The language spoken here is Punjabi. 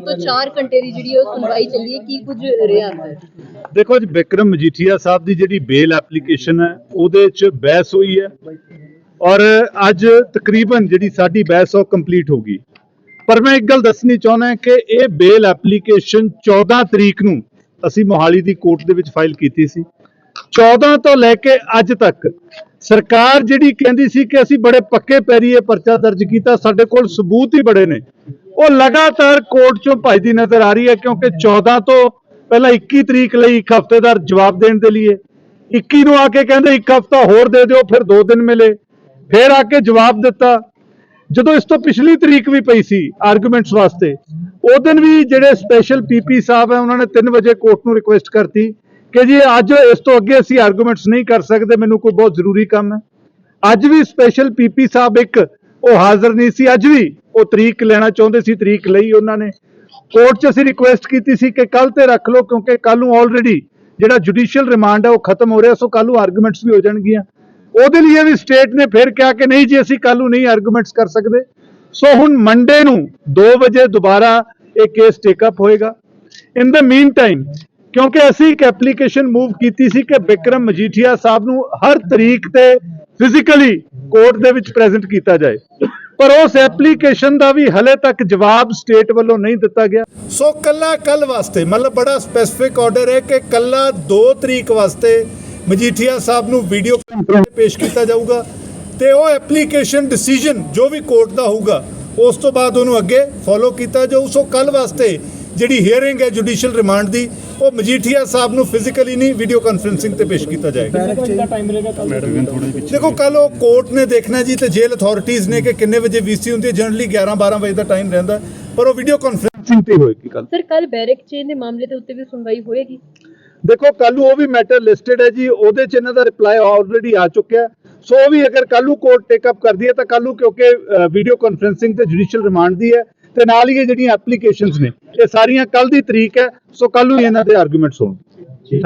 3 ਤੋਂ 4 ਘੰਟੇ ਦੀ ਜਿਹੜੀ ਉਹ ਸੁਣਵਾਈ ਚੱਲੀ ਹੈ, ਕੀ ਕੁਝ ਰਿਹਾ ਅੰਦਰ? ਦੇਖੋ ਜੀ, ਵਿਕਰਮ ਮਜੀਠੀਆ ਸਾਹਿਬ ਦੀ ਜਿਹੜੀ ਬੇਲ ਐਪਲੀਕੇਸ਼ਨ ਹੈ, ਉਹਦੇ 'ਚ ਬਹਿਸ ਹੋਈ ਹੈ ਔਰ ਅੱਜ ਤਕਰੀਬਨ ਜਿਹੜੀ ਸਾਡੀ ਬਹਿਸ ਉਹ ਕੰਪਲੀਟ ਹੋ ਗਈ। ਪਰ ਮੈਂ ਇੱਕ ਗੱਲ ਦੱਸਣੀ ਚਾਹੁੰਦਾ ਕਿ ਇਹ ਬੇਲ ਐਪਲੀਕੇਸ਼ਨ 14 ਤਰੀਕ ਨੂੰ ਅਸੀਂ ਮੋਹਾਲੀ ਦੀ ਕੋਰਟ ਦੇ ਵਿੱਚ ਫਾਈਲ ਕੀਤੀ ਸੀ। 14 ਤੋਂ ਲੈ ਕੇ ਅੱਜ ਤੱਕ ਸਰਕਾਰ ਜਿਹੜੀ ਕਹਿੰਦੀ ਸੀ ਕਿ ਅਸੀਂ ਬੜੇ ਪੱਕੇ ਪੈਰੀ ਇਹ ਪਰਚਾ ਦਰਜ ਕੀਤਾ, ਸਾਡੇ ਕੋਲ ਸਬੂਤ ਹੀ ਬੜੇ ਨੇ। ਉਹ ਲਗਾਤਾਰ ਕੋਰਟ ਚੋਂ ਭੱਜਦੀ ਨਜ਼ਰ ਆ ਰਹੀ ਹੈ ਕਿਉਂਕਿ 14 ਤੋਂ ਪਹਿਲਾਂ 21 ਤਰੀਕ ਲਈ ਇੱਕ ਹਫ਼ਤੇਦਾਰ ਜਵਾਬ ਦੇਣ ਦੇ ਲਈ 21 ਨੂੰ ਆ ਕੇ ਕਹਿੰਦੇ ਇੱਕ ਹਫ਼ਤਾ ਹੋਰ ਦੇ ਦਿਓ, ਫਿਰ 2 ਦਿਨ ਮਿਲੇ। ਫਿਰ ਆ ਕੇ ਜਵਾਬ ਦਿੱਤਾ। ਜਦੋਂ ਇਸ ਤੋਂ ਪਿਛਲੀ ਤਰੀਕ ਵੀ ਪਈ ਸੀ ਆਰਗੂਮੈਂਟਸ ਵਾਸਤੇ, ਉਹ ਦਿਨ ਵੀ ਜਿਹੜੇ ਸਪੈਸ਼ਲ ਪੀਪੀ ਸਾਹਿਬ ਹੈ, ਉਹਨਾਂ ਨੇ 3 ਵਜੇ ਕੋਰਟ ਨੂੰ ਰਿਕੁਐਸਟ ਕਰਤੀ ਕਿ ਜੀ ਅੱਜ ਇਸ ਤੋਂ ਅੱਗੇ ਅਸੀਂ ਆਰਗੂਮੈਂਟਸ ਨਹੀਂ ਕਰ ਸਕਦੇ, ਮੈਨੂੰ ਕੋਈ ਬਹੁਤ ਜ਼ਰੂਰੀ ਕੰਮ ਹੈ। ਅੱਜ ਵੀ ਸਪੈਸ਼ਲ ਪੀਪੀ ਸਾਹਿਬ ਇੱਕ, ਉਹ ਹਾਜ਼ਰ ਨਹੀਂ ਸੀ, ਅੱਜ ਵੀ ਉਹ ਤਰੀਕ ਲੈਣਾ ਚਾਹੁੰਦੇ ਸੀ, ਤਰੀਕ ਲਈ ਉਹਨਾਂ ਨੇ। ਕੋਰਟ 'ਚ ਅਸੀਂ ਰਿਕੁਐਸਟ ਕੀਤੀ ਸੀ ਕਿ ਕੱਲ ਤੇ ਰੱਖ ਲਓ, ਕਿਉਂਕਿ ਕੱਲ ਨੂੰ ਆਲਰੇਡੀ ਜਿਹੜਾ ਜੁਡੀਸ਼ੀਅਲ ਰਿਮਾਂਡ ਹੈ ਉਹ ਖਤਮ ਹੋ ਰਿਹਾ, ਸੋ ਕੱਲ ਨੂੰ ਆਰਗੂਮੈਂਟਸ ਵੀ ਹੋ ਜਾਣਗੀਆਂ। ਉਹਦੇ ਲਈ ਵੀ ਸਟੇਟ ਨੇ ਫਿਰ ਕਿਹਾ ਕਿ ਨਹੀਂ ਜੀ, ਅਸੀਂ ਕੱਲ ਨੂੰ ਨਹੀਂ ਆਰਗੂਮੈਂਟਸ ਕਰ ਸਕਦੇ। ਸੋ ਹੁਣ ਮੰਡੇ ਨੂੰ 2 ਵਜੇ ਦੁਬਾਰਾ ਇਹ ਕੇਸ ਟੇਕ ਅਪ ਹੋਏਗਾ। ਇਨ ਦ ਮੀਨ ਟਾਈਮ ਕਿਉਂਕਿ ਅਸੀਂ ਇੱਕ ਐਪਲੀਕੇਸ਼ਨ ਮੂਵ ਕੀਤੀ ਸੀ ਕਿ ਬਿਕਰਮ ਮਜੀਠੀਆ ਸਾਹਿਬ ਨੂੰ ਹਰ ਤਰੀਕ ਤੇ ਫਿਜ਼ੀਕਲੀ ਕੋਰਟ ਦੇ ਵਿੱਚ ਪ੍ਰੈਜ਼ੈਂਟ ਕੀਤਾ ਜਾਏ। ਪਰ ਉਸ ਐਪਲੀਕੇਸ਼ਨ ਦਾ ਵੀ ਹਲੇ ਤੱਕ ਜਵਾਬ ਸਟੇਟ ਵੱਲੋਂ ਨਹੀਂ ਦਿੱਤਾ ਗਿਆ। ਸੋ ਕੱਲਾ ਕੱਲ ਵਾਸਤੇ, ਮਤਲਬ ਬੜਾ ਸਪੈਸੀਫਿਕ ਆਰਡਰ ਹੈ ਕਿ ਕੱਲਾ 2 ਤਰੀਕ ਵਾਸਤੇ ਮਜੀਠੀਆ ਸਾਹਿਬ ਨੂੰ ਵੀਡੀਓ ਕਾਨਫਰੰਸ ਪੇਸ਼ ਕੀਤਾ ਜਾਊਗਾ ਤੇ ਉਹ ਐਪਲੀਕੇਸ਼ਨ ਡਿਸੀਜਨ ਜੋ ਵੀ ਕੋਰਟ ਦਾ ਹੋਊਗਾ, ਉਸ ਤੋਂ ਬਾਅਦ ਉਹਨੂੰ ਅੱਗੇ ਫੋਲੋ ਕੀਤਾ ਜਾਊ। ਸੋ ਕੱਲ ਵਾਸਤੇ ਜਿਹੜੀ ਹੀਅਰਿੰਗ ਹੈ ਜੁਡੀਸ਼ੀਅਲ ਰਿਮਾਂਡ ਦੀ ਉਹ ਮਜੀਠੀਆ ਸਾਹਿਬ ਨੂੰ ਫਿਜ਼ੀਕਲੀ ਨਹੀਂ ਵੀਡੀਓ ਕਾਨਫਰੈਂਸਿੰਗ ਤੇ ਪੇਸ਼ ਕੀਤਾ ਜਾਏਗਾ। ਦੇਖੋ ਕੱਲ ਉਹ ਕੋਰਟ ਨੇ ਦੇਖਣਾ ਜੀ ਤੇ ਜੇਲ੍ਹ ਅਥਾਰਟੀਆਂ ਨੇ ਕਿ ਕਿੰਨੇ ਵਜੇ ਵੀਸੀ ਹੁੰਦੀ ਹੈ ਜਨਰਲੀ 11 12 ਵਜੇ ਦਾ ਟਾਈਮ ਰਹਿੰਦਾ ਪਰ ਉਹ ਵੀਡੀਓ ਕਾਨਫਰੰਸ ਸਿੰਘ ਤੇ ਹੋਏਗੀ ਕੱਲ ਸਰ ਕੱਲ ਬੈਰਕ ਚੇਨ ਦੇ ਮਾਮਲੇ ਦੇ ਉੱਤੇ ਵੀ ਸੁਣਵਾਈ ਹੋਏਗੀ? ਦੇਖੋ ਕੱਲ ਨੂੰ ਉਹ ਵੀ ਮੈਟਰ ਲਿਸਟਡ ਹੈ ਜੀ ਉਹਦੇ ਚ ਇਹਨਾਂ ਦਾ ਰਿਪਲਾਈ ਆਲਰੇਡੀ ਆ ਚੁੱਕਿਆ। ਸੋ ਉਹ ਵੀ ਅਗਰ ਕੱਲ ਨੂੰ ਕੋਰਟ ਟੇਕ ਅਪ ਕਰਦੀ ਹੈ ਤਾਂ ਕੱਲ ਨੂੰ ਕਿਉਂਕਿ ਵੀਡੀਓ ਕਾਨਫਰੈਂਸਿੰਗ ਤੇ ਜੁਡੀਸ਼ੀਅਲ ਰਿਮਾਂਡ ਦੀ ਹੈ। ਤੇ ਨਾਲ ਹੀ ਇਹ ਜਿਹੜੀਆਂ ਐਪਲੀਕੇਸ਼ਨਸ ਨੇ, ਇਹ ਸਾਰੀਆਂ ਕੱਲ ਦੀ ਤਰੀਕ ਹੈ, ਸੋ ਕੱਲ ਨੂੰ ਇਹਨਾਂ ਦੇ ਆਰਗੂਮੈਂਟਸ ਹੋਣਗੇ।